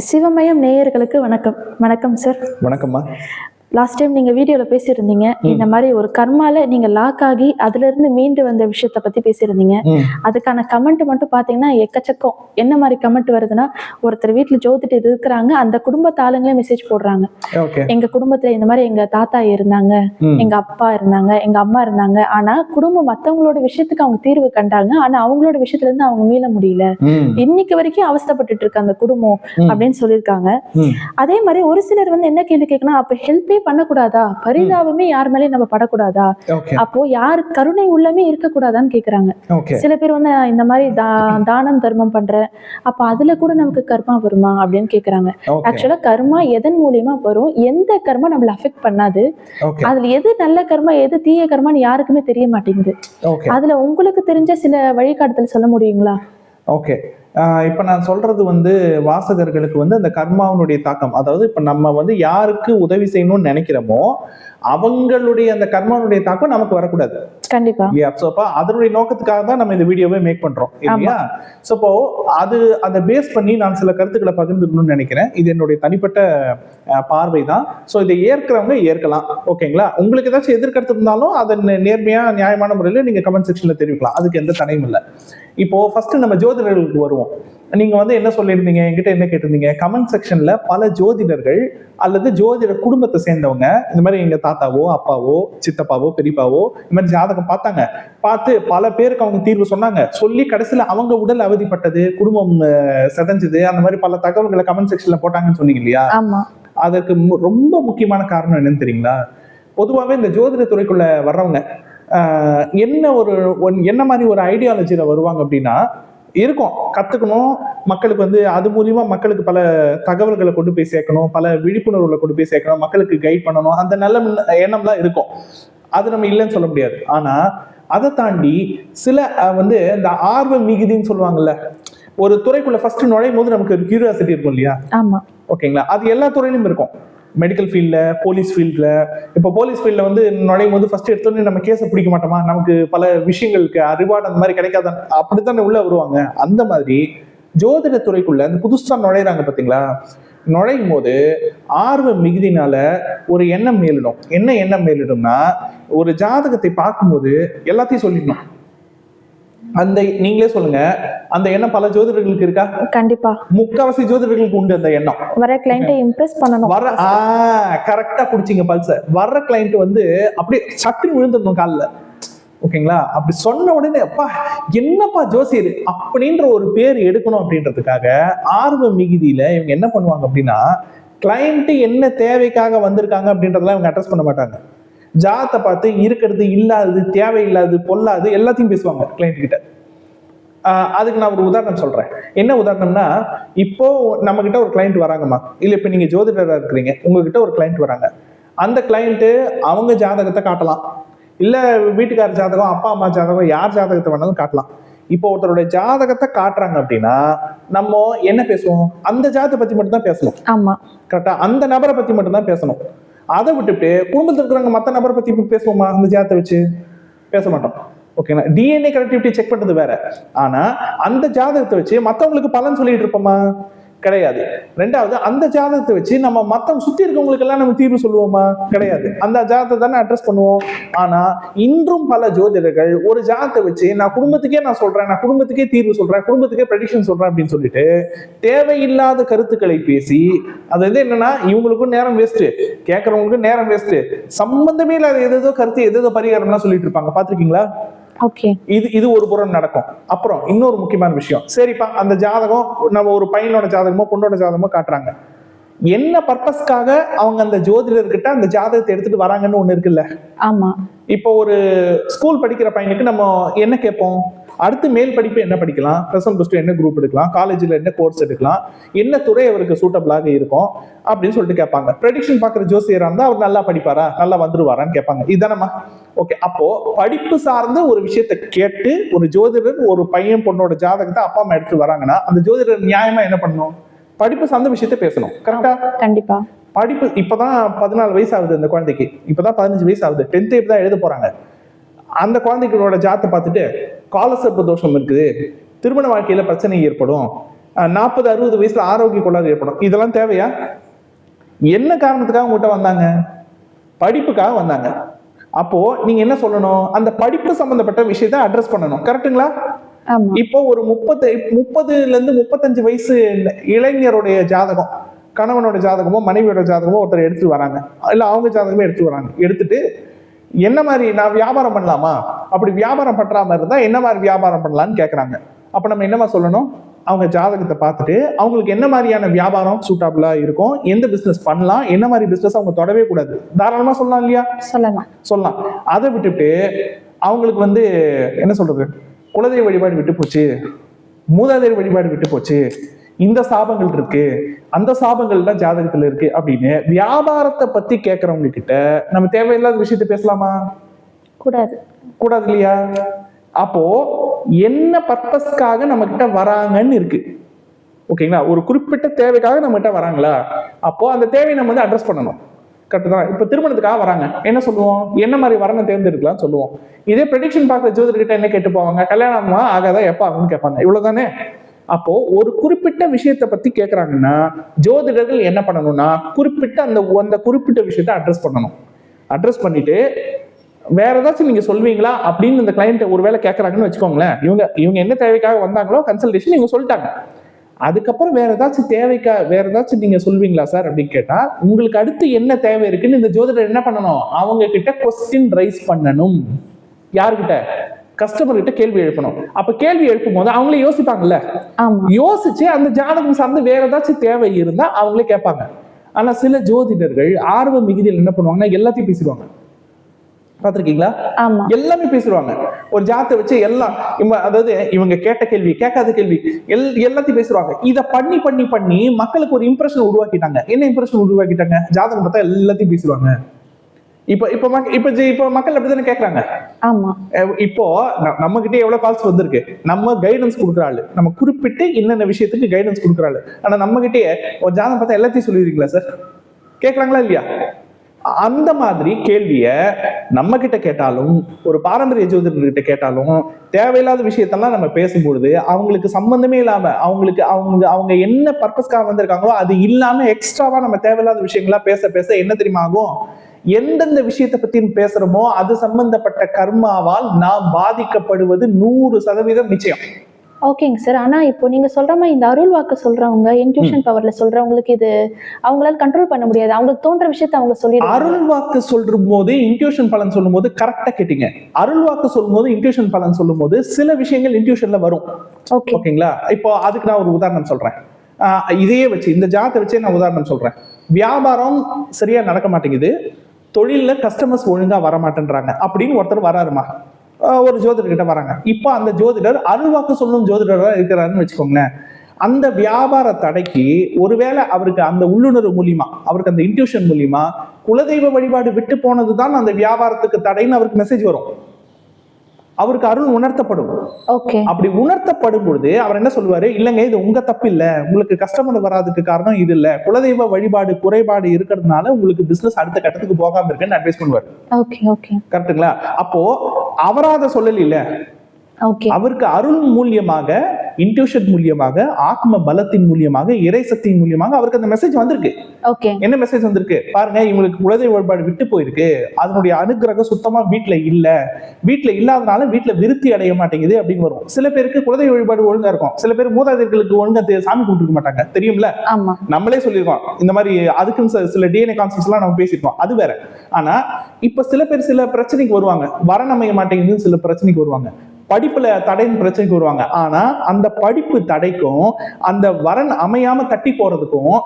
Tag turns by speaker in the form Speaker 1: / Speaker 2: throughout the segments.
Speaker 1: சிவமயம் நேயர்களுக்கு வணக்கம். வணக்கம் சார்
Speaker 2: வணக்கம்மா.
Speaker 1: லாஸ்ட் டைம் நீங்க வீடியோல பேசியிருந்தீங்க இந்த மாதிரி ஒரு கர்மால நீங்க லாக் ஆகி அதுல இருந்து மீண்டு வந்த விஷயத்த பத்தி பேசியிருந்தீங்க. அதுக்கான கமெண்ட் மட்டும் பாத்தீங்கன்னா எக்கச்சக்கம் என்ன மாதிரி கமெண்ட் வருதுன்னா ஒருத்தர் வீட்டுல ஜோதிட்டு இருக்கிறாங்க அந்த குடும்பத்து ஆளுங்களே மெசேஜ் போடுறாங்க எங்க குடும்பத்துல இந்த மாதிரி எங்க தாத்தா இருந்தாங்க. எங்க அப்பா இருந்தாங்க எங்க அம்மா இருந்தாங்க ஆனா குடும்பம் மத்தவங்களோட விஷயத்துக்கு அவங்க தீர்வு கண்டாங்க ஆனா அவங்களோட விஷயத்துல இருந்து அவங்க மீள முடியல. இன்னைக்கு வரைக்கும் அவஸ்தைப்பட்டுட்டு இருக்கு அந்த குடும்பம். அப்படின்னு சொல்லியிருக்காங்க. அதே மாதிரி ஒரு சிலர் வந்து என்ன கேள்வி கேட்கணும் அப்ப ஹெல்ப்பே பண்ணக்கூடாதா? பரிதாபமே யார் மேலயும் நம்ம படக்கூடாதா? அப்போ யாரு கருணை உள்ளமே இருக்கக்கூடாதான்னு கேக்குறாங்க. சில பேர் வந்து இந்த மாதிரி தானம் தர்மம் பண்றேன் அப்ப அதுல கூட நமக்கு கர்மா வருமா அப்படின்னு கேக்குறாங்க. ஆக்சுவலா கர்மா எதன் மூலியமா வரும்? எந்த கர்மா நம்மள அஃபெக்ட் பண்ணாது? அதுல எது நல்ல கர்மா எது தீய கர்மான்னு யாருக்குமே தெரிய மாட்டேங்குது. அதுல உங்களுக்கு தெரிஞ்ச சில வழிகாட்டுதல் சொல்ல முடியுங்களா?
Speaker 2: ஓகே. இப்போ நான் சொல்றது வந்து வாசகர்களுக்கு வந்து அந்த கர்மாவினுடைய தாக்கம். அதாவது இப்போ நம்ம வந்து யாருக்கு உதவி செய்யணும்னு நினைக்கிறோமோ அவங்களுடைய அந்த கர்மாவுடைய தாக்கம் நமக்கு வரக்கூடாது.
Speaker 1: கண்டிப்பா.
Speaker 2: ஸோ அப்போ அதனுடைய நோக்கத்துக்காக தான் நம்ம இந்த வீடியோவே மேக் பண்றோம் இல்லையா? ஸோ அப்போ அது அதை பேஸ் பண்ணி நான் சில கருத்துக்களை பகிர்ந்துக்கணும்னு நினைக்கிறேன். இது என்னுடைய தனிப்பட்ட பார்வை தான். ஸோ இதை ஏற்கிறவங்க ஏற்கலாம் ஓகேங்களா? உங்களுக்கு ஏதாச்சும் எதிர்கருத்து இருந்தாலும் அதை நேர்மையா நியாயமான முறையில் நீங்க கமெண்ட் செக்ஷன்ல தெரிவிக்கலாம். அதுக்கு எந்த தடையும் இல்லை. இப்போ ஃபர்ஸ்ட் நம்ம ஜோதிடர்களுக்கு வருவோம். நீங்க வந்து என்ன சொல்லியிருந்தீங்க? என்கிட்ட என்ன கேட்டிருந்தீங்க? கமெண்ட் செக்ஷன்ல பல ஜோதிடர்கள் அல்லது ஜோதிட குடும்பத்தை சேர்ந்தவங்க இந்த மாதிரி எங்க தாத்தாவோ அப்பாவோ சித்தப்பாவோ பெரியப்பாவோ இந்த மாதிரி ஜாதகம் பார்த்தாங்க. பார்த்து பல பேருக்கு அவங்க தீர்வு சொன்னாங்க. சொல்லி கடைசியில அவங்க உடல் அவதிப்பட்டது குடும்பம் சிதைஞ்சது அந்த மாதிரி பல தகவல்களை கமெண்ட் செக்ஷன்ல போட்டாங்கன்னு சொன்னீங்க இல்லையா?
Speaker 1: ஆமா.
Speaker 2: அதற்கு ரொம்ப முக்கியமான காரணம் என்னன்னு தெரியுங்களா? பொதுவாகவே இந்த ஜோதிட துறைக்குள்ள வர்றவங்க என்ன ஒரு என்ன மாதிரி ஒரு ஐடியாலஜியில் வருவாங்க அப்படின்னா இருக்கும். கத்துக்கணும். மக்களுக்கு வந்து அது மூலியமா மக்களுக்கு பல தகவல்களை கொண்டு போய் சேர்க்கணும். பல விழிப்புணர்வுகளை கொண்டு போய் சேர்க்கணும். மக்களுக்கு கைட் பண்ணணும். அந்த நல்ல எண்ணம்லாம் இருக்கும். அது நம்ம இல்லைன்னு சொல்ல முடியாது. ஆனா அதை தாண்டி சில வந்து இந்த ஆர்வ மிகுதின்னு சொல்லுவாங்கல்ல ஒரு துறைக்குள்ள ஃபர்ஸ்ட் நுழையும் போது நமக்கு ஒரு கியூரியாசிட்டி இருக்கும் இல்லையா?
Speaker 1: ஆமா.
Speaker 2: ஓகேங்களா? அது எல்லா துறையிலும் இருக்கும். மெடிக்கல் ஃபீல்டில் போலீஸ் ஃபீல்டில் இப்போ போலீஸ் ஃபீல்டில் வந்து நுழையும் போது ஃபர்ஸ்ட் எடுத்தோடனே நம்ம கேஸை பிடிக்க மாட்டோமா? நமக்கு பல விஷயங்களுக்கு ரிவார்டு அந்த மாதிரி கிடைக்காத? அப்படி தானே உள்ளே வருவாங்க. அந்த மாதிரி ஜோதிட துறைக்குள்ளே அந்த புதுசாக நுழையிறாங்க பார்த்தீங்களா நுழையும் போது ஆர்வ மிகுதினால ஒரு எண்ணம் மேலிடும். என்ன எண்ணம் மேலிடும்னா ஒரு ஜாதகத்தை பார்க்கும்போது எல்லாத்தையும் சொல்லிடணும். அந்த நீங்களே சொல்லுங்க. அந்த எண்ணம் பல ஜோதிடர்களுக்கு இருக்கா?
Speaker 1: கண்டிப்பா.
Speaker 2: முக்காவாசி ஜோதிடர்களுக்கு உண்டு அந்த எண்ணம்.
Speaker 1: வர கிளைண்ட்டை இம்ப்ரெஸ் பண்ணணும்.
Speaker 2: வர ஆ கரெக்டா குடிச்சிங்க பல்ச. வர்ற கிளைண்ட் வந்து அப்படியே சட்டுன்னு விழுந்துடணும் காலில். ஓகேங்களா? அப்படி சொன்ன உடனே அப்பா என்னப்பா ஜோசியர்? அப்படின்ற ஒரு பேர் எடுக்கணும் அப்படின்றதுக்காக ஆர்வ மிகுதியில இவங்க என்ன பண்ணுவாங்க அப்படின்னா கிளைண்ட் என்ன தேவைக்காக வந்திருக்காங்க அப்படின்றதெல்லாம் இவங்க அட்ரஸ் பண்ண மாட்டாங்க. ஜாதத்தை பார்த்து இருக்கிறது இல்லாதது தேவையில்லாது பொல்லாது எல்லாத்தையும் பேசுவாங்க கிளைண்ட் கிட்ட. அதுக்கு நான் ஒரு உதாரணம் சொல்றேன். என்ன உதாரணம்னா இப்போ நம்ம கிட்ட ஒரு கிளைண்ட் வராங்கம்மா. இல்ல இப்ப நீங்க ஜோதிடரா இருக்கிறீங்க. உங்ககிட்ட ஒரு கிளைண்ட் வராங்க. அந்த கிளைண்ட் அவங்க ஜாதகத்தை காட்டலாம். இல்ல வீட்டுக்கார ஜாதகம் அப்பா அம்மா ஜாதகம் யார் ஜாதகத்தை வேணாலும் காட்டலாம். இப்போ ஒருத்தருடைய ஜாதகத்தை காட்டுறாங்க அப்படின்னா நம்ம என்ன பேசுவோம்? அந்த ஜாதகத்தை பத்தி மட்டும் தான் பேசணும்.
Speaker 1: ஆமா.
Speaker 2: கரெக்டா அந்த நபரை பத்தி மட்டும் தான் பேசணும். அதை விட்டுட்டு குடும்பத்தில் இருக்கிறவங்க மற்ற நபரை பத்தி பேசுவோமா? அந்த ஜாதத்தை வச்சு பேச மாட்டோம். ஓகேங்களா டிஎன்ஏ கனெக்டிவிட்டி செக் பண்ணுறது வேற. ஆனால் அந்த ஜாதகத்தை வச்சு மற்றவங்களுக்கு பலன் சொல்லிட்டு இருப்போமா? கிடையாது. ரெண்டாவது அந்த ஜாதகத்தை வச்சு நம்ம மற்றவங்க சுத்தி இருக்கவங்களுக்கெல்லாம் நம்ம தீர்வு சொல்லுவோமா? கிடையாது. அந்த ஜாதகத்தை தானே அட்ரஸ் பண்ணுவோம். ஆனா இன்றும் பல ஜோதிடர்கள் ஒரு ஜாதகத்தை வச்சு நான் குடும்பத்துக்கே நான் சொல்றேன் நான் குடும்பத்துக்கே தீர்வு சொல்றேன் குடும்பத்துக்கே ப்ரெடிக்ஷன் சொல்றேன் அப்படின்னு சொல்லிட்டு தேவையில்லாத கருத்துக்களை பேசி அது வந்து என்னன்னா இவங்களுக்கும் நேரம் வேஸ்ட் கேட்கறவங்களுக்கும் நேரம் வேஸ்ட் சம்பந்தமே இல்லாத எதோ கருத்து எதோ பரிகாரம்லாம் சொல்லிட்டு இருப்பாங்க. பாத்திருக்கீங்களா இது இது ஒரு புறம் நடக்கும். அப்புறம் இன்னொரு முக்கியமான விஷயம். சரிப்பா அந்த ஜாதகம் நம்ம ஒரு பையனோட ஜாதகமோ பொண்ணோட ஜாதகமோ காட்டுறாங்க. என்ன பர்பஸ்க்காக அவங்க அந்த ஜோதிடர்கிட்ட அந்த ஜாதகத்தை எடுத்துட்டு வராங்கன்னு ஒண்ணு இருக்குல்ல?
Speaker 1: ஆமா.
Speaker 2: இப்போ ஒரு ஸ்கூல் படிக்கிற பையனுக்கு நம்ம என்ன கேட்போம்? அடுத்து மேல் படிப்பு என்ன படிக்கலாம்? ப்ளஸ் ஒன் ப்ளஸ் டூ என்ன குரூப் எடுக்கலாம்? காலேஜில் என்ன கோர்ஸ் எடுக்கலாம்? என்ன துறை அவருக்கு சூட்டபிளாக இருக்கும்? அப்படின்னு சொல்லிட்டு கேட்பாங்க. ப்ரெடிக்ஷன் பார்க்குற ஜோசியராக இருந்தால் அவர் நல்லா படிப்பாரா? நல்லா வந்துருவாரான்னு கேட்பாங்க. இதுதானம்மா ஓகே அப்போ படிப்பு சார்ந்த ஒரு விஷயத்தை கேட்டு ஒரு ஜோதிடர் ஒரு பையன் பொண்ணோட ஜாதகத்தை அப்பா அம்மா எடுத்து வராங்கன்னா அந்த ஜோதிடர் நியாயமா என்ன பண்ணணும்? படிப்பு சார்ந்த விஷயத்தை பேசணும். கரெக்டா
Speaker 1: கண்டிப்பா.
Speaker 2: படிப்பு இப்பதான் பதினாலு வயசு ஆகுது அந்த குழந்தைக்கு. இப்பதான் பதினஞ்சு வயசு ஆகுது. டென்த் இப்பதான் எழுத போறாங்க. அந்த குழந்தைகளோட ஜாத்தை பார்த்துட்டு காலசர்ப்ப தோஷம் இருக்குது. திருமண வாழ்க்கையில பிரச்சனை ஏற்படும். நாற்பது அறுபது வயசுல ஆரோக்கிய கோளாறு ஏற்படும். இதெல்லாம் தேவையா? என்ன காரணத்துக்காக உங்ககிட்ட வந்தாங்க? படிப்புக்காக வந்தாங்க. அப்போ நீங்க என்ன சொல்லணும்? அந்த படிப்பு சம்பந்தப்பட்ட விஷயத்தை அட்ரஸ் பண்ணணும். கரெக்ட்டுங்களா
Speaker 1: ஆமா.
Speaker 2: இப்போ ஒரு முப்பது முப்பதுல இருந்து முப்பத்தஞ்சு வயசு இளைஞருடைய ஜாதகம் கணவனோட ஜாதகமோ மனைவியோட ஜாதகமோ ஒருத்தர் எடுத்துட்டு வராங்க. இல்ல அவங்க ஜாதகமே எடுத்து வராங்க. எடுத்துட்டு என்ன மாதிரி நான் வியாபாரம் பண்ணலாமா? அப்படி வியாபாரம் பண்ற மாதிரி இருந்தா என்ன மாதிரி வியாபாரம் பண்ணலாம்னு கேக்குறாங்க. அப்ப நம்ம என்னமா சொல்லணும்? அவங்க ஜாதகத்தை பார்த்துட்டு அவங்களுக்கு என்ன மாதிரியான வியாபாரம் சூட்டபிளா இருக்கும்? எந்த பிசினஸ் பண்ணலாம்? என்ன மாதிரி பிசினஸ் அவங்க தொடவே கூடாது. தாராளமா சொல்லலாம் இல்லையா?
Speaker 1: சொல்லலாம்.
Speaker 2: சொல்லலாம். அதை விட்டுட்டு அவங்களுக்கு வந்து என்ன சொல்றது? குலதெய்வ வழிபாடு விட்டு போச்சு. மூதாதையர் வழிபாடு விட்டு போச்சு. இந்த சாபங்கள் இருக்கு அந்த சாபங்கள்லாம் ஜாதகத்துல இருக்கு அப்படின்னு வியாபாரத்தை பத்தி கேட்கறவங்க கிட்ட நம்ம தேவையில்லாத விஷயத்த பேசலாமா?
Speaker 1: கூடாது.
Speaker 2: கூடாது இல்லையா? அப்போ என்ன பர்பஸ்க்காக நம்ம கிட்ட வராங்கன்னு இருக்கு. ஓகேங்களா? ஒரு குறிப்பிட்ட தேவைக்காக நம்ம கிட்ட வராங்களா? அப்போ அந்த தேவையை நம்ம வந்து அட்ரஸ் பண்ணணும். கரெக்ட் தான். இப்போ திருமணத்துக்காக வராங்க. என்ன சொல்லுவோம்? என்ன மாதிரி வரணும் தேர்ந்தெடுக்கலாம் சொல்லுவோம். இதே ப்ரெடிக்ஷன் பார்க்குற ஜோதிடர்கிட்ட என்ன கேட்டு போவாங்க கல்யாணமா ஆகாதா எப்போ ஆகும்னு கேட்பாங்க. இவ்வளவுதானே? அப்போ ஒரு குறிப்பிட்ட விஷயத்தை பத்தி கேட்கறாங்கன்னா ஜோதிடர்கள் என்ன பண்ணணும்னா குறிப்பிட்ட அந்த அந்த குறிப்பிட்ட விஷயத்தை அட்ரஸ் பண்ணணும். அட்ரஸ் பண்ணிட்டு வேற ஏதாச்சும் நீங்க சொல்வீங்களா? அப்படின்னு இந்த கிளைண்ட் ஒருவேளை கேட்கறாங்கன்னு வச்சுக்கோங்களேன். இவங்க இவங்க என்ன தேவைக்காக வந்தாங்களோ கன்சல்டேஷன் இவங்க சொல்லிட்டாங்க. அதுக்கப்புறம் வேற ஏதாச்சும் தேவைக்கா வேற ஏதாச்சும் நீங்க சொல்வீங்களா சார் அப்படின்னு கேட்டா உங்களுக்கு அடுத்து என்ன தேவை இருக்குன்னு இந்த ஜோதிடர் என்ன பண்ணணும்? அவங்க கிட்ட கொஸ்டின் ரைஸ் பண்ணணும். யாருக்கிட்ட கஸ்டமர் கிட்ட கேள்வி எழுப்பணும். அப்ப கேள்வி எழுப்பும் போது அவங்களே யோசிப்பாங்கல்ல? யோசிச்சு அந்த ஜாதகம் சார்ந்து வேற ஏதாச்சும் தேவை இருந்தா அவங்களே கேட்பாங்க. ஆனா சில ஜோதிடர்கள் ஆர்வ மிகுதியில் என்ன பண்ணுவாங்கன்னா எல்லாத்தையும் பேசிடுவாங்க. பார்த்திருக்கீங்களா? எல்லாமே பேசிடுவாங்க. ஒரு ஜாத்தை வச்சு எல்லாம் இவங்க அதாவது இவங்க கேட்ட கேள்வி கேட்காத கேள்வி எல் எல்லாத்தையும் பேசுவாங்க இத பண்ணி பண்ணி பண்ணி மக்களுக்கு ஒரு இம்ப்ரெஷன் உருவாக்கிட்டாங்க. என்ன இம்ப்ரெஷன் உருவாக்கிட்டாங்க? ஜாதகம் பார்த்தா எல்லாத்தையும் பேசுவாங்க இப்ப இப்ப இப்ப இப்ப மக்கள் அப்படித்தானே கேக்குறாங்க?
Speaker 1: ஆமா.
Speaker 2: அஹ் இப்போ நம்ம கிட்டே எவ்வளவு கால்ஸ் வந்திருக்கு? நம்ம கைடன்ஸ் கொடுக்குற ஆளு. நம்ம குறிப்பிட்டு என்னென்ன விஷயத்துக்கு கைடன்ஸ் கொடுக்குற ஆளு. ஆனா நம்ம கிட்டே ஒரு ஜாதகம் பார்த்தா எல்லாத்தையும் சொல்லிடுறீங்களா சார் கேட்கறாங்களா இல்லையா? அந்த மாதிரி கேள்விய நம்ம கிட்ட கேட்டாலும் ஒரு பாரம்பரிய ஜோதிடர்கிட்ட கேட்டாலும் தேவையில்லாத விஷயத்தெல்லாம் நம்ம பேசும்பொழுது அவங்களுக்கு சம்பந்தமே இல்லாம அவங்களுக்கு அவங்க அவங்க என்ன பர்பஸ்க்காக வந்திருக்காங்களோ அது இல்லாம எக்ஸ்ட்ராவா நம்ம தேவையில்லாத விஷயங்களா பேச பேச என்ன தெரியுமா ஆகும்? எந்தெந்த விஷயத்தை பத்தி பேசுறோமோ அது சம்பந்தப்பட்ட கர்மாவால் நாம் பாதிக்கப்படுவது நூறு சதவீதம் நிச்சயம்.
Speaker 1: ஓகேங்க சார். ஆனா இப்போ நீங்க சொல்ற மாதிரி இந்த அருள் வாக்கு சொல்றவங்க இன்ட்யூஷன் பவர்ல சொல்றவங்களுக்கு இது அவங்களால கண்ட்ரோல் பண்ண முடியாது. அவங்களுக்கு தோன்ற விஷயத்த அவங்க சொல்லிடுவாங்க.
Speaker 2: அருள் வாக்கு சொல்லும் போது இன்ட்யூஷன் பலன் சொல்லும் போது கரெக்டா கேட்டீங்க. அருள் வாக்கு சொல்லும் போது இன்ட்யூஷன் பலன் சொல்லும் போது சில விஷயங்கள் இன்ட்யூஷன்ல வரும்.
Speaker 1: ஓகே.
Speaker 2: ஓகேங்களா? இப்போ அதுக்கு நான் ஒரு உதாரணம் சொல்றேன். இதையே வச்சு இந்த ஜாத்தை வச்சே நான் உதாரணம் சொல்றேன். வியாபாரம் சரியா நடக்க மாட்டேங்குது. தொழிலில் கஸ்டமர்ஸ் ஒழுங்காக வரமாட்டேன்றாங்க. அப்படின்னு ஒருத்தர் வராருமா? ஒரு ஜோதிடர்கிட்ட வராங்க. இப்போ அந்த ஜோதிடர் அருள்வாக்கு சொல்லும் ஜோதிடராக இருக்கிறாருன்னு வச்சுக்கோங்களேன். அந்த வியாபார தடைக்கு ஒருவேளை அவருக்கு அந்த உள்ளுணர்வு மூலியமா அவருக்கு அந்த இன்ட்யூஷன் மூலியமா குலதெய்வ வழிபாடு விட்டு போனதுதான் அந்த வியாபாரத்துக்கு தடைன்னு அவருக்கு மெசேஜ் வரும். அவருக்கு அருள் உணர்த்தப்படும்.
Speaker 1: ஓகே
Speaker 2: அப்படி உணர்த்தப்படும் பொழுது அவர் என்ன சொல்லுவாரு? இல்லைங்க இது உங்க தப்பு இல்ல உங்களுக்கு கஸ்டமர் வராதுக்கு காரணம் இது இல்ல. குலதெய்வ வழிபாடு குறைபாடு இருக்கிறதுனால உங்களுக்கு பிசினஸ் அடுத்த கட்டத்துக்கு போகாம இருக்குன்னு அட்வைஸ் பண்ணுவார்.
Speaker 1: ஓகே ஓகே
Speaker 2: கரெக்ட்டுங்களா அப்போ அவராத சொல்லல இல்ல அவருக்கு அருள் மூலியமாக இன்ட்யூஷன் மூலியமாக ஆத்ம பலத்தின் மூலியமாக இறை சக்தியின் மூலியமாக அவருக்கு அந்த மெசேஜ் வந்திருக்கு.
Speaker 1: ஓகே
Speaker 2: என்ன மெசேஜ் வந்திருக்கு? பாருங்க இவங்களுக்கு குலதெய்வ வழிபாடு விட்டு போயிருக்கு. அதனுடைய அனுகிரகம் சுத்தமா வீட்ல இல்ல. வீட்ல இல்லாதனால வீட்ல விருத்தி அடைய மாட்டேங்குது அப்படின்னு வரும். சில பேருக்கு குலதெய்வ வழிபாடு ஒழுங்கா இருக்கும். சில பேர் மூதாதையர்களுக்கு ஒழுங்கா சாமி கும்பிட்டுருக்க மாட்டாங்க. தெரியும்ல? நம்மளே சொல்லியிருக்கோம். இந்த மாதிரி அதுக்குன்னு சில- டிஎன்ஏ கான்செப்ட்ஸ் எல்லாம் நம்ம பேசியிருக்கோம். அது வேற. ஆனா இப்ப சில பேர் சில பிரச்சனைக்கு வருவாங்க. வர அமைய மாட்டேங்குதுன்னு சில பிரச்சனைக்கு வருவாங்க. படிப்புல தடைன்னு பிரச்சனைக்கு வருவாங்க. ஆனா அந்த படிப்பு தடைக்கும் அந்த வரன் அமையாம தட்டி போறதுக்கும்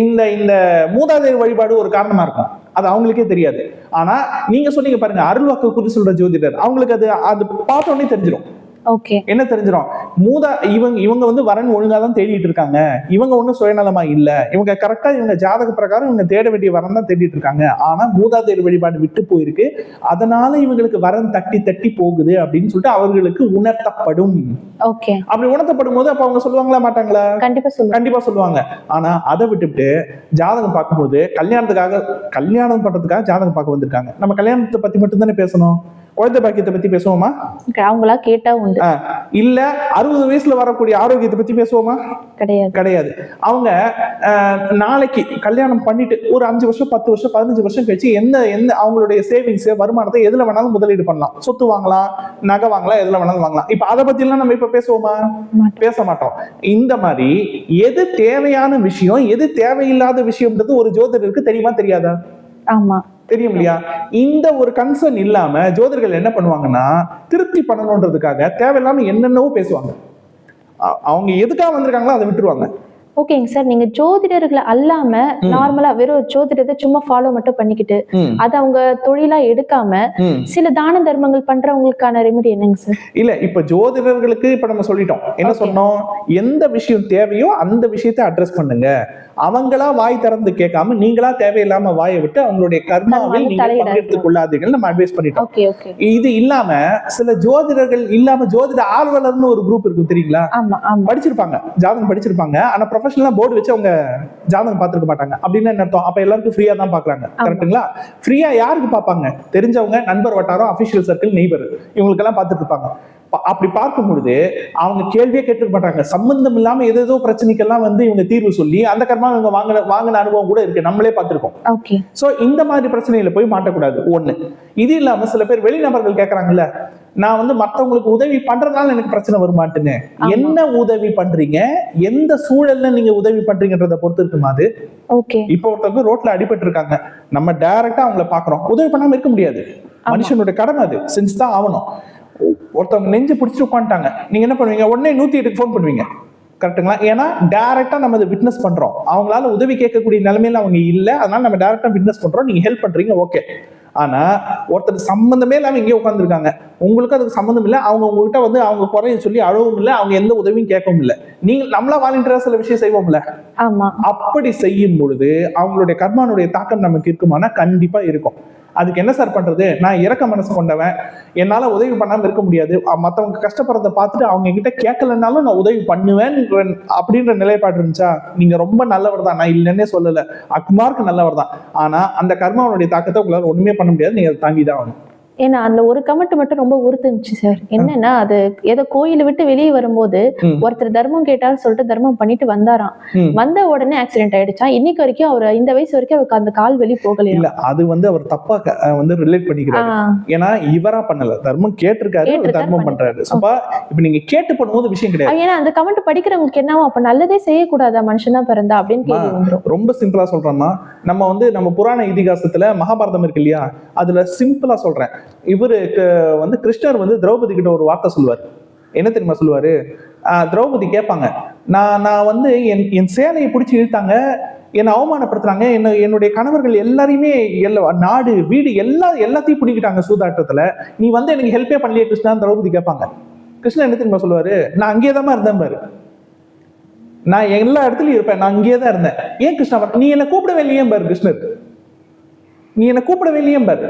Speaker 2: இந்த இந்த மூதாதையர் வழிபாடு ஒரு காரணமா இருக்கும். அது அவங்களுக்கே தெரியாது. ஆனா நீங்க சொன்னீங்க பாருங்க அருள்வாக்கு குறித்து சொல்ற ஜோதிடர். அவங்களுக்கு அது அது பார்த்த உடனே தெரிஞ்சிடும்
Speaker 1: ஓகே
Speaker 2: என்ன தெரிஞ்சிடும்? மூதா இவங்க இவங்க வந்து வரன் ஒழுங்கா தான் தேடிட்டு இருக்காங்க. இவங்க ஒன்றும் சுயநலமா இல்ல. இவங்க கரெக்டா இவங்க ஜாதக பிரகாரம் இவங்க தேட வேண்டிய வரன் தான் தேடிட்டு இருக்காங்க. ஆனா மூதாதையர் வழிபாடு விட்டு போயிருக்கு. அதனால இவங்களுக்கு வரன் தட்டி தட்டி போகுது அப்படின்னு சொல்லிட்டு அவர்களுக்கு உணர்த்தப்படும்.
Speaker 1: ஓகே
Speaker 2: அப்படி உணர்த்தப்படும் போது அப்ப அவங்க சொல்லுவாங்களா மாட்டாங்களா?
Speaker 1: கண்டிப்பா
Speaker 2: கண்டிப்பா சொல்லுவாங்க. ஆனா அதை விட்டுவிட்டு ஜாதகம் பார்க்கும்போது கல்யாணத்துக்காக கல்யாணம் பண்றதுக்காக ஜாதகம் பார்க்க வந்திருக்காங்க. நம்ம கல்யாணத்தை பத்தி மட்டும் தானே பேசணும்? குழந்தை பாக்கியத்தை பத்தி பேசுவோமா?
Speaker 1: அவங்களா கேட்டா உண்டு.
Speaker 2: இல்ல அறுபது வயசுல வரக்கூடிய ஆரோக்கியத்தை பத்தி பேசுவோமா?
Speaker 1: கிடையாது.
Speaker 2: கிடையாது. அவங்க நாளைக்கு கல்யாணம் பண்ணிட்டு ஒரு அஞ்சு வருஷம் பத்து வருஷம் பதினஞ்சு வருஷம் கழிச்சு எந்த எந்த அவங்களுடைய சேவிங்ஸ் வருமானத்தை எதுல வேணாலும் முதலீடு பண்ணலாம். சொத்து வாங்கலாம் நகை வாங்கலாம் எதுல வேணாலும் வாங்கலாம். இப்ப அதை பத்தி எல்லாம் நம்ம இப்ப பேசுவோமா. பேச மாட்டோம். இந்த மாதிரி எது தேவையான விஷயம் எது தேவையில்லாத விஷயம்ன்றது ஒரு ஜோதிடருக்கு தெரியுமா தெரியாதா?
Speaker 1: ஆமா.
Speaker 2: தெரியும் இல்லையா இந்த ஒரு கன்சர்ன் இல்லாம ஜோதிடர்கள் என்ன பண்ணுவாங்கன்னா திருப்தி பண்ணணுன்றதுக்காக தேவையில்லாம என்னென்னவோ பேசுவாங்க. அவங்க எதுக்காக வந்திருக்காங்களோ அதை விட்டுருவாங்க.
Speaker 1: ஓகேங்க சார் நீங்க ஜோதிடர்களை அல்லாம. நார்மலா வெறும் ஜோதிடத்தை சும்மா ஃபாலோ மட்டும் பண்ணிக்கிட்டு அதை அவங்க தொழிலா எடுக்காம. சில தான தர்மங்கள் பண்றவங்களுக்கான ரெமெடி என்னங்க சார்?
Speaker 2: இல்ல இப்ப ஜோதிடர்களுக்கு இப்ப நம்ம சொல்லிட்டோம். என்ன. சொன்னோம்? எந்த விஷயம் தேவையோ அந்த விஷயத்தை அட்ரஸ் பண்ணுங்க. அவங்களா வாய் திறந்து கேட்காம நீங்களா தேவையில்லாம வாயை விட்டு அவங்களுடைய கர்மாவில் நீங்க. பங்கெடுத்துக் கொள்ளாதீர்கள் நம்ம அட்வைஸ் பண்ணிட்டோம். இது இல்லாம சில ஜோதிடர்கள் இல்லாம ஜோதிட ஆர்வலர்னு ஒரு குரூப் இருக்கும் தெரியுங்களா? படிச்சிருப்பாங்க. ஜாதகம் படிச்சிருப்பாங்க. ஆனா ப்ரொஃபஷனலா போர்டு வச்சு அவங்க ஜாதகம் பார்த்திருக்க மாட்டாங்க. அப்படின்னு என்ன அர்த்தம்? அப்ப எல்லாருக்கும் ஃப்ரீயா தான் பாக்குறாங்க
Speaker 1: ஆமா.
Speaker 2: கரெக்ட்டுங்களா ஃப்ரீயா யாருக்கு பார்ப்பாங்க? தெரிஞ்சவங்க நண்பர் வட்டாரம் அபிஷியல் சர்க்கிள் நெய்பர் இவங்களுக்கெல்லாம் பார்த்துட்டு இருப்பாங்க. அப்படி பார்க்கும் பொழுது அவங்க கேள்வியே கேட்டுக்க மாட்டாங்க. சம்பந்தம் இல்லாம ஏதேதோ பிரச்சனைக்கெல்லாம் வந்து இவங்க தீர்வு சொல்லி அந்த கர்மா இவங்க வாங்கின வாங்கின அனுபவம் கூட இருக்கு. நம்மளே பார்த்திருக்கோம். சோ இந்த மாதிரி பிரச்சனையில போய் மாட்டக்கூடாது. ஒண்ணு. இது இல்லாம சில பேர் வெளிநபர்கள் கேக்குறாங்கல்ல நான் வந்து மத்தவங்களுக்கு உதவி பண்றதுனால எனக்கு பிரச்சனை வருமாட்டுன்னு. என்ன உதவி பண்றீங்க? எந்த சூழல்ல நீங்க உதவி பண்றீங்கன்றத பொறுத்து இருக்குமா அது? இப்போ ஒருத்தவங்க ரோட்ல அடிபட்டு இருக்காங்க நம்ம டைரக்டா அவங்கள பாக்குறோம். உதவி பண்ணாம இருக்க முடியாது. மனுஷனுடைய கடமை அது. செஞ்சு தான் ஆகணும். ஒருத்தவங்க நெஞ்சு பிடிச்சிட்டு உட்காந்துட்டாங்க. நீங்க என்ன பண்ணுவீங்க? உடனே நூத்தி எட்டுக்கு ஃபோன் பண்ணுவீங்க. கரெக்ட்டுங்களா ஏன்னா டைரக்டா நம்ம அதை விட்னஸ் பண்றோம். அவங்களால உதவி கேட்கக்கூடிய நிலைமையில அவங்க இல்ல. அதனால நம்ம டைரக்டா விட்னஸ் பண்றோம். நீங்க ஹெல்ப் பண்றீங்க ஓகே ஆனா ஒருத்தர் சம்பந்தமே இல்லாம இங்கே உட்காந்துருக்காங்க. உங்களுக்கு அதுக்கு சம்மந்தம் இல்லை. அவங்க உங்ககிட்ட வந்து அவங்க குறைய சொல்லி அழவும் இல்லை. அவங்க எந்த உதவியும் கேட்கவும் இல்லை. நீங்க நம்மளா வாலண்டியரா சில விஷயம் செய்வோம்ல.
Speaker 1: ஆமா.
Speaker 2: அப்படி செய்யும் பொழுது அவங்களுடைய கர்மானுடைய தாக்கம் நமக்கு இருக்குமானா கண்டிப்பா இருக்கும். அதுக்கு என்ன சார் பண்றது? நான் இறக்க மனசு கொண்டவன். என்னால உதவி பண்ணாம இருக்க முடியாது. மற்றவங்க மத்தவங்க கஷ்டப்படுறத பார்த்துட்டு அவங்க கிட்ட கேட்கலனாலும் நான் உதவி பண்ணுவேன் அப்படின்ற நிலைப்பாடு இருந்துச்சா? நீங்க ரொம்ப நல்லவர் தான். நான் இல்லைன்னே சொல்லல. அக்மார்க்கு நல்லவர் தான். ஆனா அந்த கர்மாவனுடைய தாக்கத்தை உங்களால் ஒண்ணுமே பண்ண முடியாது. நீங்க அதை தாங்கி தான் ஆகணும்.
Speaker 1: ஏன்னா அதுல ஒரு கமெண்ட் மட்டும் ரொம்ப உறுத்துச்சு சார் என்னன்னா அது ஏதோ கோயிலை விட்டு வெளியே வரும்போது. ஒருத்தர் தர்மம் கேட்டாலும் சொல்லிட்டு தர்மம் பண்ணிட்டு வந்தாராம். வந்த உடனே ஆக்சிடென்ட் ஆயிடுச்சா இன்னைக்கு வரைக்கும் அவர் இந்த வயசு வரைக்கும் அவருக்கு அந்த கால் வெளி போகலையா?
Speaker 2: இல்ல அது வந்து அவர் தப்பா வந்து ரிலேட் பண்ணிக்கிறாரு. ஏன்னா இவரா பண்ணல. தர்மம் கேட்டிருக்காரு தர்மம் பண்றாரு. இப்ப நீங்க கேட்டு பண்ணும்போது விஷயம் கிடையாது.
Speaker 1: ஏன்னா அந்த கமெண்ட் படிக்கிறவங்களுக்கு என்னவோ அப்ப நல்லதே செய்யக்கூடாதா மனுஷனா பிறந்தா அப்படின்னு
Speaker 2: ரொம்ப சிம்பிளா சொல்றேன்னா நம்ம வந்து நம்ம புராண இதிகாசத்துல மகாபாரதம் இருக்கு இல்லையா? அதுல சிம்பிளா சொல்றேன். இவருக்கு வந்து கிருஷ்ணர் வந்து திரௌபதி கிட்ட ஒரு வார்த்தை சொல்லுவார். என்ன தெரியுமா சொல்லுவார்? திரௌபதி கேட்பாங்க. நான் நான் வந்து என் என் சேலையை பிடிச்சி இழுத்தாங்க. என்னை அவமானப்படுத்துறாங்க. என்ன என்னுடைய கணவர்கள் எல்லாரையுமே எல்லா நாடு வீடு எல்லா எல்லாத்தையும் பிடிக்கிட்டாங்க சூதாட்டத்தில். நீ வந்து எனக்கு ஹெல்ப்பே பண்ணலையே கிருஷ்ணா திரௌபதி கேட்பாங்க. கிருஷ்ணன் என்ன தெரியுமா சொல்லுவார்? நான் அங்கேயே தான் இருந்தேன் பாரு. நான் எல்லா இடத்துலையும் இருப்பேன். நான் அங்கேயே தான் இருந்தேன். ஏன் கிருஷ்ணா நீ என்னை கூப்பிடவே இல்லையே பாரு கிருஷ்ணர். நீ என்னை கூப்பிடவே இல்லையே பாரு.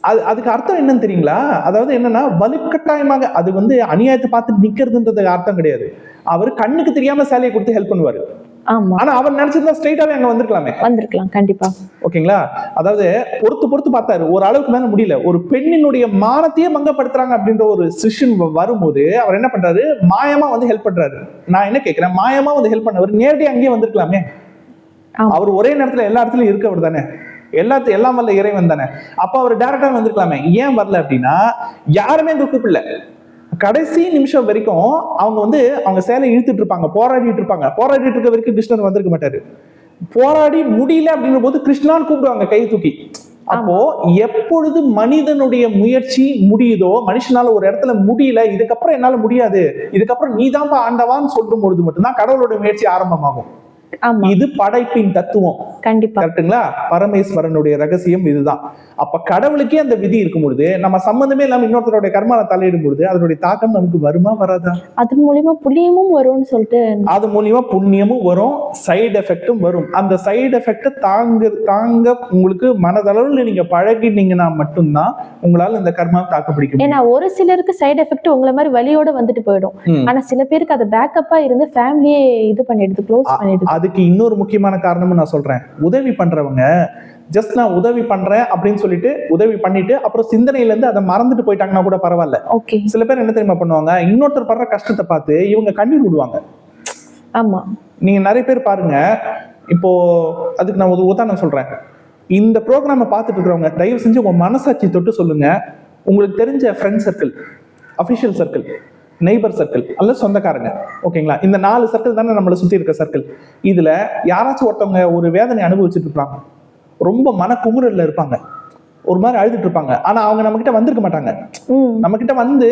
Speaker 2: அது அதுக்கு அர்த்தம் என்னன்னு தெரியுங்களா? அதாவது என்னன்னா வலுக்கட்டாயமாக அது வந்து அநியாயத்தை பார்த்து நிக்கிறதுன்றது அர்த்தம் கிடையாது. அவர் கண்ணுக்கு தெரியாம சேலையை கொடுத்து ஹெல்ப் பண்ணுவாரு. ஆனா அவர் நினைச்சிருந்தா ஸ்ட்ரைட்டாவே அங்க வந்திருக்கலாமே.
Speaker 1: வந்திருக்கலாம் கண்டிப்பா.
Speaker 2: ஓகேங்களா? அதாவது பொறுத்து பொறுத்து பார்த்தாரு. ஒரு அளவுக்கு மேல முடியல. ஒரு பெண்ணினுடைய மானத்தையே பங்கப்படுத்துறாங்க அப்படின்ற ஒரு சிஷன் வரும்போது அவர் என்ன பண்றாரு? மாயமா வந்து ஹெல்ப் பண்றாரு. நான் என்ன கேட்கிறேன்? மாயமா வந்து ஹெல்ப் பண்ணவர் நேரடியாக அங்கேயே வந்திருக்கலாமே. அவர் ஒரே நேரத்துல எல்லா இடத்துலயும் இருக்கவர் தானே. எல்லாத்தையும் எல்லாம் வரல இறைவன் தானே. அப்ப அவர் டேரக்டா வந்திருக்கலாமே. ஏன் வரல அப்படின்னா யாருமே இந்த கூப்பிடல. கடைசி நிமிஷம் வரைக்கும் அவங்க வந்து அவங்க சேலை இழுத்துட்டு இருப்பாங்க போராடிட்டு இருப்பாங்க. போராடிட்டு இருக்க வரைக்கும் கிருஷ்ணர் வந்திருக்க மாட்டாரு. போராடி முடியல அப்படின்ற போது கிருஷ்ணான்னு கூப்பிடுவாங்க கை தூக்கி. அப்போ எப்பொழுது மனிதனுடைய முயற்சி முடியுதோ மனுஷனால ஒரு இடத்துல முடியல இதுக்கப்புறம் என்னால முடியாது. இதுக்கப்புறம் நீதான்பா ஆண்டவான்னு சொல்லும் பொழுது மட்டும்தான் கடவுளோட முயற்சி ஆரம்பமாகும். இது படைப்பின் தத்துவம்.
Speaker 1: கண்டிப்பா.
Speaker 2: கரெக்ட்டுங்களா பரமேஸ்வரனுடைய ரகசியம் இதுதான். அப்ப கடவுளுக்கே அந்த விதி இருக்கும் பொழுது நம்ம சம்பந்தமே இல்லாம இன்னொருத்தருடைய கர்மால தலையிடும் பொழுது அதனுடைய தாக்கம் நமக்கு வருமா வராதா?
Speaker 1: அது மூலியமா புண்ணியமும் வரும்னு சொல்லிட்டு
Speaker 2: அது மூலியமா புண்ணியமும் வரும் சைடு எஃபெக்டும் வரும். அந்த சைடு எஃபெக்ட் தாங்க தாங்க உங்களுக்கு மனதளவுல நீங்க பழகினீங்கன்னா மட்டும்தான் உங்களால இந்த கர்மா தாக்கு பிடிக்க முடியும்.
Speaker 1: ஏன்னா ஒரு சிலருக்கு சைடு எஃபெக்ட் உங்களை மாதிரி வலியோட வந்துட்டு போயிடும். ஆனா சில பேருக்கு அது பேக்கப்பா இருந்து ஃபேமிலியே இது பண்ணிடுது க்ளோஸ் பண்ணிடுது.
Speaker 2: அதுக்கு இன்னொரு முக்கியமான காரணமும் நான் சொல்றேன். உதவி பண்றவங்க ஜஸ்ட் நான் உதவி பண்றேன் அப்படின்னு சொல்லிட்டு உதவி பண்ணிட்டு அப்புறம் சிந்தனையில இருந்து அதை மறந்துட்டு போயிட்டாங்கன்னா கூட பரவாயில்ல.
Speaker 1: ஓகே.
Speaker 2: சில பேர் என்ன தெரியுமா பண்ணுவாங்க? இன்னொருத்தர் படுற கஷ்டத்தை பார்த்து இவங்க கண்ணீர் விடுவாங்க.
Speaker 1: ஆமா.
Speaker 2: நீங்க நிறைய பேர் பாருங்க. இப்போ அதுக்கு நான் ஒரு உதாரணம் சொல்றேன். இந்த ப்ரோக்ராமை பார்த்துட்டு இருக்கிறவங்க தயவு செஞ்சு உங்க மனசாட்சி தொட்டு சொல்லுங்க. உங்களுக்கு தெரிஞ்ச friend circle official circle neighbour circle அல்லது சொந்தக்காரங்க. ஓகேங்களா இந்த நாலு சர்க்கிள் தானே நம்மளை சுற்றி இருக்க சர்க்கிள் இதுல யாராச்சும் ஒருத்தவங்க ஒரு வேதனை அனுபவிச்சுட்டு இருப்பாங்க. ரொம்ப மன குமுறல்ல இருப்பாங்க. ஒரு மாதிரி அழுதுட்டு இருப்பாங்க. ஆனா அவங்க நம்ம கிட்ட வந்திருக்க மாட்டாங்க. நம்ம கிட்ட வந்து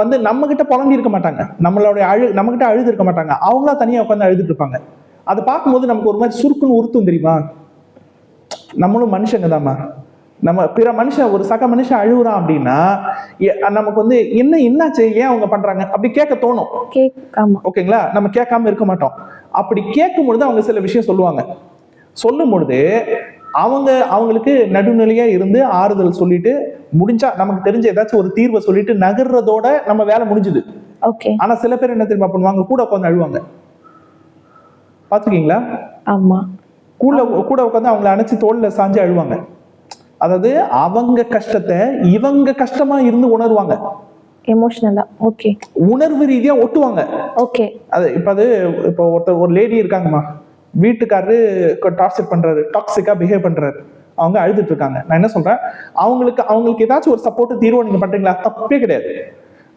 Speaker 2: வந்து நம்ம கிட்ட புலம்பி இருக்க மாட்டாங்க. நம்மளுடைய அழு நம்ம கிட்ட அழுது இருக்க மாட்டாங்க. அவங்களா தனியா உட்காந்து அழுதுட்டு இருப்பாங்க. அதை பார்க்கும்போது நமக்கு ஒரு மாதிரி சுருக்குன்னு உறுத்தும் தெரியுமா? நம்மளும் மனுஷங்க தாம்மா. நம்ம பிற மனுஷன் ஒரு சக மனுஷன் அழுகுறான் அப்படின்னா நமக்கு வந்து என்ன என்னாச்சு ஏன் அவங்க பண்றாங்க? அப்படி கேட்க தோணும். ஓகேங்களா? நம்ம கேட்காம இருக்க மாட்டோம். அப்படி கேட்கும் பொழுது அவங்க சில விஷயம் சொல்லுவாங்க. சொல்லும் பொழுது அவங்க அவங்களுக்கு நடுநிலையா இருந்து ஆறுதல் சொல்லிட்டு முடிஞ்சா நமக்கு தெரிஞ்ச ஏதாச்சும் ஒரு தீர்வை சொல்லிட்டு நகர்றதோட நம்ம வேலை முடிஞ்சுது. ஆனா சில பேர் என்ன தெரியுமா பண்ணுவாங்க? கூட உட்காந்து அழுவாங்க. பாத்துருக்கீங்களா
Speaker 1: ஆமா.
Speaker 2: கூட கூட உட்காந்து அவங்கள அணைச்சு தோல்ல சாஞ்சு அழுவாங்க. அதாவது அவங்க கஷ்டத்தை இவங்க கஷ்டமா இருந்து உணர்வாங்க.
Speaker 1: எமோஷனலா ஓகே
Speaker 2: உணர்வு ரீதியா ஒட்டுவாங்க.
Speaker 1: ஓகே
Speaker 2: அது இப்போ அது இப்போ ஒருத்தர் ஒரு லேடி இருக்காங்கம்மா. வீட்டுக்காரரு டார்ச்சர் பண்றாரு டாக்ஸிக்கா பிஹேவ் பண்றாரு. அவங்க அழுதுட்டு இருக்காங்க. நான் என்ன சொல்றேன்? அவங்களுக்கு அவங்களுக்கு ஏதாச்சும் ஒரு சப்போர்ட் தீர்வு நீங்க பண்றீங்களா? தப்பே கிடையாது.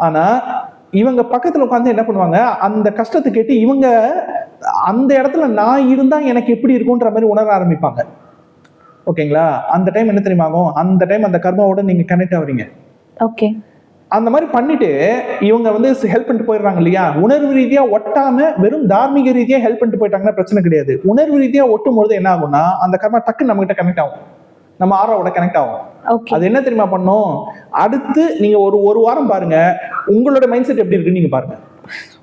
Speaker 2: ஆனா இவங்க பக்கத்துல உட்காந்து என்ன பண்ணுவாங்க? அந்த கஷ்டத்தை கேட்டு இவங்க அந்த இடத்துல நான் இருந்தா எனக்கு எப்படி இருக்கும்ன்ற மாதிரி உணர ஆரம்பிப்பாங்க. ஓகேங்களா? அந்த டைம் என்ன தெரியுமா ஆகும்? அந்த டைம் அந்த கர்மாவோட நீங்க கனெக்ட் ஆகுறீங்க
Speaker 1: ஓகே.
Speaker 2: அந்த மாதிரி பண்ணிட்டு இவங்க வந்து ஹெல்ப் பண்ணிட்டு போயிடுறாங்க இல்லையா? உணர்வு ரீதியா ஒட்டாம வெறும் தார்மீக ரீதியா ஹெல்ப் பண்ணிட்டு போயிட்டாங்கன்னா பிரச்சனை கிடையாது. உணர்வு ரீதியா ஒட்டும் பொழுது என்ன ஆகும்னா அந்த கர்மா டக்கு நம்ம கிட்ட கனெக்ட் ஆகும். நம்ம ஆறாவோட கனெக்ட் ஆகும். அது என்ன தெரியுமா பண்ணும்? அடுத்து நீங்க ஒரு ஒரு வாரம் பாருங்க. உங்களோட மைண்ட் செட் எப்படி இருக்குன்னு நீங்க பாருங்க.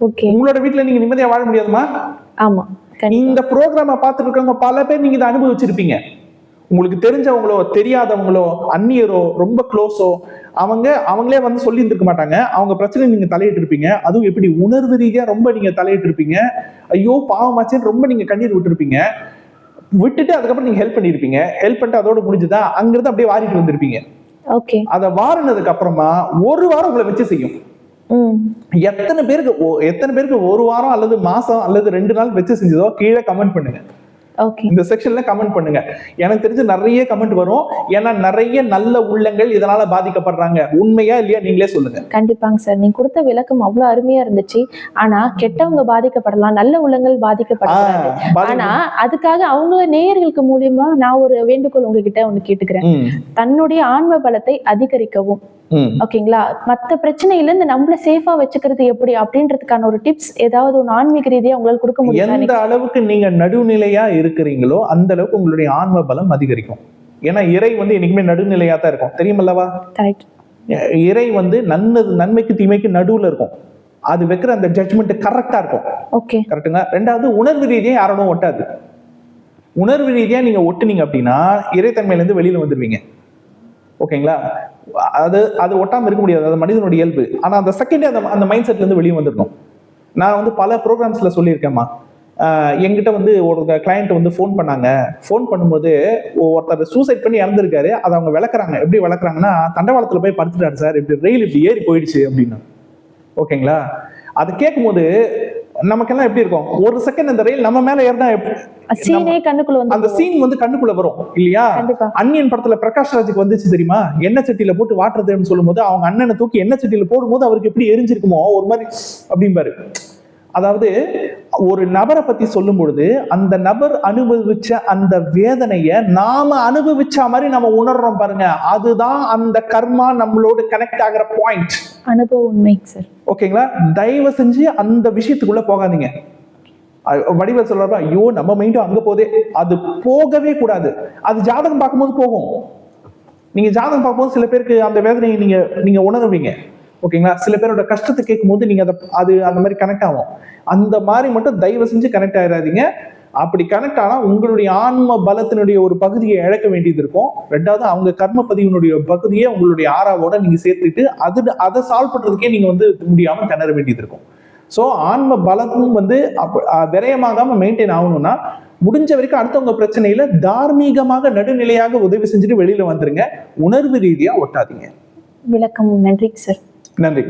Speaker 1: ஓகே.
Speaker 2: உங்களோட வீட்ல நீங்க நிம்மதியா வாழ முடியாதுமா?
Speaker 1: ஆமா
Speaker 2: இந்த ப்ரோக்ராமை பார்த்துட்டு இருக்கவங்க பல பேர் நீங்க இதை அனுபவிச்சிருப்பீங்க. உங்களுக்கு தெரிஞ்சவங்களோ தெரியாதவங்களோ அந்நியரோ ரொம்ப க்ளோஸோ அவங்க அவங்களே வந்து சொல்லி இருந்திருக்க மாட்டாங்க. அவங்க பிரச்சனை நீங்க தலையிட்டு இருப்பீங்க அதுவும் எப்படி? உணர்வு ரீதியா ரொம்ப நீங்க தலையிட்டு இருப்பீங்க ஐயோ பாவமாச்சேன்னு ரொம்ப நீங்க கண்ணீர் விட்டுருப்பீங்க. விட்டுட்டு அதுக்கப்புறம் நீங்க ஹெல்ப் பண்ணிருப்பீங்க ஹெல்ப் பண்ணிட்டு அதோட முடிஞ்சுதா? அங்கிருந்து அப்படியே வாரிட்டு வந்திருப்பீங்க.
Speaker 1: ஓகே
Speaker 2: அதை வாரினதுக்கு அப்புறமா ஒரு வாரம் உங்களை வச்சு செய்யும்.
Speaker 1: ம்.
Speaker 2: எத்தனை பேருக்கு எத்தனை பேருக்கு ஒரு வாரம் அல்லது மாசம் அல்லது ரெண்டு நாள் வச்சு செஞ்சதோ கீழே கமெண்ட் பண்ணுங்க. இந்த செக்ஷன்ல கமெண்ட் பண்ணுங்க. எனக்கு தெரிஞ்சு நிறைய கமெண்ட் வரும். ஏன்னா நிறைய நல்ல உள்ளங்கள் இதனால பாதிக்கப்படுறாங்க. உண்மையா இல்லையா? நீங்களே சொல்லுங்க.
Speaker 1: கண்டிப்பாங்க சார். நீங்க கொடுத்த விளக்கம் அவ்வளவு அருமையா இருந்துச்சு. ஆனா கெட்டவங்க பாதிக்கப்படலாம் நல்ல உள்ளங்கள் பாதிக்கப்படலாம் ஆனா அதுக்காக அவங்க நேயர்களுக்கு மூலியமா நான் ஒரு வேண்டுகோள் உங்ககிட்ட ஒண்ணு கேட்டுக்கிறேன். தன்னுடைய ஆன்ம பலத்தை அதிகரிக்கவும். ஓகேங்களா? மத்த பிரச்சனையில இருந்து நம்மள சேஃபா வச்சுக்கிறது எப்படி அப்படின்றதுக்கான ஒரு டிப்ஸ் ஏதாவது ஒரு ஆன்மீக ரீதியா உங்களால கொடுக்க முடியுமா
Speaker 2: எந்த அளவுக்கு நீங்க நடுநிலையா இருக்கிறீங்களோ அந்த அளவுக்கு உங்களுடைய ஆன்ம பலம் அதிகரிக்கும். ஏன்னா இறை வந்து என்னைக்குமே நடுநிலையா தான் இருக்கும். தெரியுமல்லவா?
Speaker 1: கரெக்ட்
Speaker 2: இறை வந்து நன்னது நன்மைக்கு தீமைக்கு நடுவுல இருக்கும். அது வைக்கிற அந்த ஜட்மெண்ட் கரெக்டா இருக்கும்.
Speaker 1: ஓகே.
Speaker 2: கரெக்டுங்க ரெண்டாவது உணர்வு ரீதியா யாரோடும் ஒட்டாது. உணர்வு ரீதியா நீங்க ஒட்டுனீங்க அப்படின்னா இறைத்தன்மையில இருந்து வெளியில வந்துருவீங்க. ஓகேங்களா? அது அது ஒட்டாமல் இருக்க முடியாது. அது மனிதனுடைய இயல்பு. ஆனால் அந்த செகண்டே அந்த அந்த மைண்ட் செட்லேருந்து வெளியே வந்துடணும். நான் வந்து பல ப்ரோக்ராம்ஸில் சொல்லியிருக்கேம்மா எங்கிட்ட வந்து ஒரு கிளையண்ட் வந்து ஃபோன் பண்ணாங்க. ஃபோன் பண்ணும்போது ஒருத்தர் சூசைட் பண்ணி இறந்துருக்காரு. அதை அவங்க விளக்குறாங்க. எப்படி விளக்குறாங்கன்னா தண்டவாளத்தில் போய் படுத்துட்டாரு சார். இப்படி ரயில் இப்படி ஏறி போயிடுச்சு அப்படின்னு. ஓகேங்களா? அதை கேட்கும்போது நமக்கெல்லாம் எப்படி இருக்கும்? ஒரு செகண்ட் அந்த ரயில் நம்ம மேல ஏறினா
Speaker 1: சீனே கண்ணுக்குள்ள
Speaker 2: அந்த
Speaker 1: வந்து
Speaker 2: சீன் வந்து கண்ணுக்குள்ள வரும் இல்லையா? அன்னியன் படத்துல பிரகாஷ் ராஜுக்கு வந்துச்சு தெரியுமா? எண்ணெய் சட்டியில போட்டு வாட்டுறதுன்னு சொல்லும்போது அவங்க அண்ணனை தூக்கி எண்ணெய் சட்டியில போடும்போது அவருக்கு எப்படி எரிஞ்சிருக்குமோ ஒரு மாதிரி அப்படிம்பாரு. அதாவது ஒரு நபரை பத்தி சொல்லும் பொழுது அந்த நபர் அனுபவிச்ச அந்த வேதனைய நாம அனுபவிச்ச மாதிரி நம்ம உணர்றோம் பாருங்க. அதுதான் அந்த கர்மா நம்மளோட கனெக்ட் ஆகிற பாயிண்ட்
Speaker 1: அனுபவ உண்மை சார்
Speaker 2: ஓகேங்களா? தயவு செஞ்சு அந்த விஷயத்துக்குள்ள போகாதீங்க. வடிவேல் சொல்றாரு ஐயோ நம்ம மைண்டும் அங்க போதே அது போகவே கூடாது. அது ஜாதகம் பார்க்கும்போது போகும். நீங்க ஜாதகம் பார்க்கும்போது சில பேருக்கு அந்த வேதனையை நீங்க நீங்க உணருவீங்க. ஓகேங்களா? சில பேரோட கஷ்டத்தை கேட்கும்போது நீங்க அதை அது அந்த மாதிரி கனெக்ட் ஆகும். அந்த மாதிரி மட்டும் தயவு செஞ்சு கனெக்ட் ஆயிடாதீங்க அப்படி கனெக்ட் ஆனா உங்களுடைய ஆன்ம பலத்தினுடைய ஒரு பகுதியை இழக்க வேண்டியது இருக்கும். ரெண்டாவது அவங்க கர்ம பதிவினுடைய பகுதியை உங்களுடைய ஆறாவோட நீங்க சேர்த்துட்டு அது அதை சால்வ் பண்றதுக்கே நீங்க வந்து முடியாம திணற வேண்டியது இருக்கும். ஸோ ஆன்ம பலமும் வந்து அப்ப- விரயமாகாமல் விரயமாகாம மெயின்டைன் ஆகணும்னா முடிஞ்ச வரைக்கும் அடுத்தவங்க பிரச்சனையில தார்மீகமாக நடுநிலையாக உதவி செஞ்சுட்டு வெளியில வந்துருங்க. உணர்வு ரீதியா ஒட்டாதீங்க.
Speaker 1: விளக்கம். நன்றி சார்
Speaker 2: நன்றி